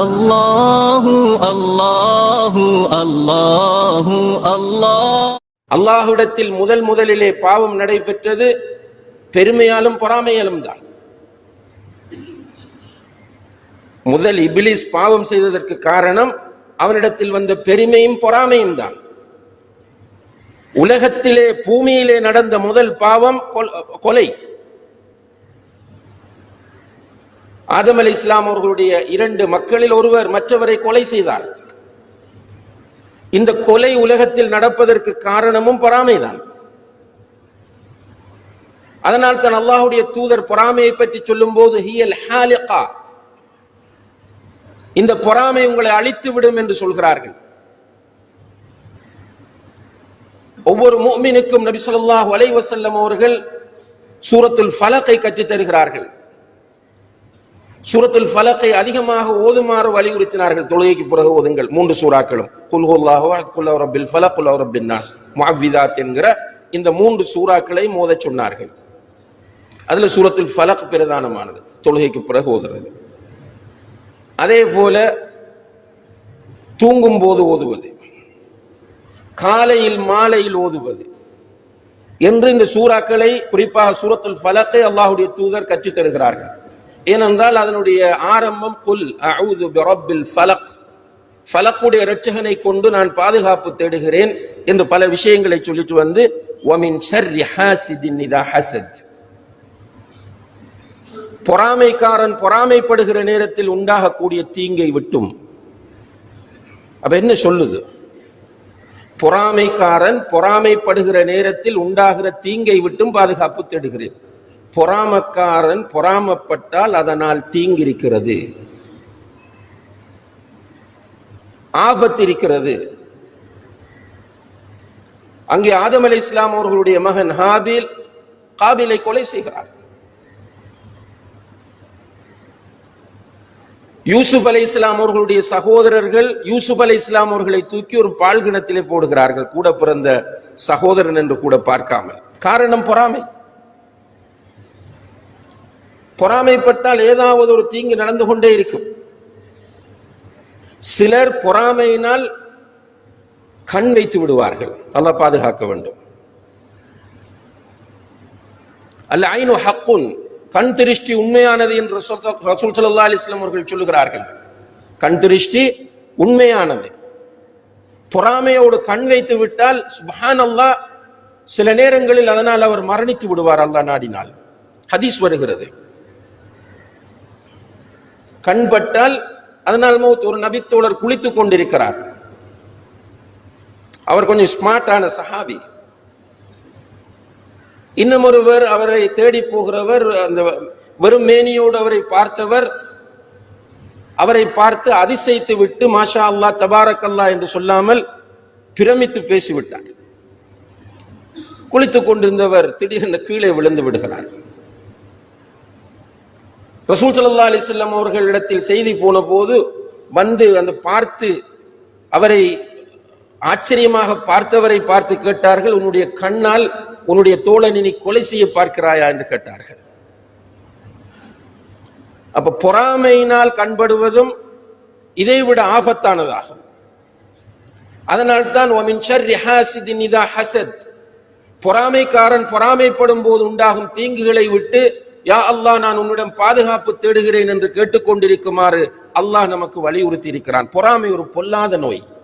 அல்லாஹு அல்லாஹு அல்லாஹு அல்லாஹ் அல்லாஹுடத்தில் முதல் முதலிலே பாவம் நடைபெற்றது பெருமையாலும் பொறாமையாலும் தான். முதல் இபிலிஸ் பாவம் செய்ததற்கு காரணம் அவனிடத்தில் வந்த பெருமையும் பொறாமையும் தான். உலகத்திலே பூமியிலே நடந்த முதல் பாவம் கொலை. ஆதம் அலி இஸ்லாம் அவர்களுடைய இரண்டு மக்களில் ஒருவர் மற்றவரை கொலை செய்தார். இந்த கொலை உலகத்தில் நடப்பதற்கு காரணமும் பொறாமைதான். அதனால் தான் அல்லாஹ்வுடைய தூதர் பொறாமையை பற்றி சொல்லும்போது ஹியல் ஹாலிகா. இந்த பொறாமை உங்களை அழித்து விடும் என்று சொல்கிறார்கள். ஒவ்வொரு மோமினுக்கும் நபி ஸல்லல்லாஹு வலைவசல்லம் அவர்கள் சூரத்துல் ஃபலக்கை கற்றுத் தருகிறார்கள் சூரத்துல் ஃபலக்கை அதிகமாக ஓதுமாறு வலியுறுத்தினார்கள். தொழுகைக்கு பிறகு ஓதுங்கள். மூன்று சூறாக்களும். குல் ஹுல்லாஹு குல் ரப்பில் நாஸ். முஅவ்விதாத் என்கிற இந்த மூன்று சூறாக்களை மோதச் சொன்னார்கள். அதுல சூரத்தில் ஃபலக் பிரதானமானது. தொழுகைக்கு பிறகு ஓதுறது. அதே போல தூங்கும் போது ஓதுவது. காலையில் மாலையில் ஓதுவது. என்று இந்த சூறாக்களை குறிப்பாக சூரத்துல் ஃபலக்கை அல்லாஹுடைய தூதர் கற்றுத் தருகிறார்கள். ஏனென்றால் அதனுடைய ஆரம்பம் குல் அவுது பிரபில் ஃபலக். ஃபலக்குடைய இரட்சகனை கொண்டு நான் பாதுகாப்பு தேடுகிறேன் என்று பல விஷயங்களை சொல்லிட்டு வந்து ஒமின் ஷர்ரி ஹாசிதின் இதா ஹசத். பொறாமைக்காரன் பொறாமைப்படுகிற நேரத்தில் உண்டாகக்கூடிய தீங்கை விட்டும். அப்ப என்ன சொல்லுது? பொறாமைக்காரன் பொறாமைப்படுகிற நேரத்தில் உண்டாகிற தீங்கை விட்டும் பாதுகாப்பு தேடுகிறேன். பொறாமக்காரன் பொறாமப்பட்டால் அதனால் தீங்கிருக்கிறது. ஆபத்து இருக்கிறது அங்கே ஆதம் அலி இஸ்லாம் அவர்களுடைய மகன் ஹாபில் காபிலை கொலை செய்கிறார். யூசுப் அலி இஸ்லாம் அவர்களுடைய சகோதரர்கள் யூசுப் அலி இஸ்லாம் அவர்களை தூக்கி ஒரு பால்கிணத்திலே போடுகிறார்கள். கூட பிறந்த சகோதரன் என்று கூட பார்க்காமல். காரணம் பொறாமை. பொறாமைப்பட்டால் ஏதாவது ஒரு தீங்கு நடந்து கொண்டே இருக்கும். சிலர் பொறாமையினால் கண் வைத்து விடுவார்கள். நல்லா பாதுகாக்க வேண்டும். அல்ல ஐனு ஹக்குன் கண் திருஷ்டி உண்மையானது என்று ரசூல் ரசூல் அவர்கள் சொல்லுகிறார்கள். கண் திருஷ்டி உண்மையானது. பொறாமையோடு கண் வைத்து விட்டால் சுப்ஹானல்லாஹ் சில நேரங்களில் அதனால் அவர் மரணித்து விடுவார் அல்லாஹ் நாடினால். ஹதீஸ் வருகிறது. கண்பட்டால் அதனால் மௌத் ஒரு நபித்தோழர் குளித்துக் கொண்டிருக்கிறார். அவர் கொஞ்சம் ஸ்மார்ட்டான சஹாபி. இன்னும் ஒருவர் அவரை தேடி போகிறவர் அந்த வெறும் மேனியோடு அவரை பார்த்தவர் அவரை பார்த்து அதிசயித்து விட்டு மாஷா அல்லா தபாரக்கல்லா என்று சொல்லாமல் பிரமித்து பேசிவிட்டார். குளித்துக் கொண்டிருந்தவர் திடீரென கீழே விழுந்து விடுகிறார். ரசூல் சல்லா அலிசல்லம் அவர்களிடத்தில் செய்தி போன போது வந்து அந்த பார்த்து அவரை ஆச்சரியமாக பார்த்தவரை பார்த்து கேட்டார்கள் உன்னுடைய கண்ணால் உன்னுடைய தோழனை நீ கொலை செய்ய பார்க்கிறாயா? என்று கேட்டார்கள். அப்ப பொறாமையினால் கண்படுவதும் இதைவிட ஆபத்தானதாகும். அதனால்தான் ஹசத். பொறாமைக்காரன் பொறாமைப்படும் போது உண்டாகும் தீங்குகளை விட்டு யா அல்லாஹ் நான் உன்னிடம் பாதுகாப்பு தேடுகிறேன் என்று கேட்டுக்கொண்டிருக்குமாறு அல்லாஹ் நமக்கு வலியுறுத்தி இருக்கிறான் பொறாமை ஒரு பொல்லாத நோய்.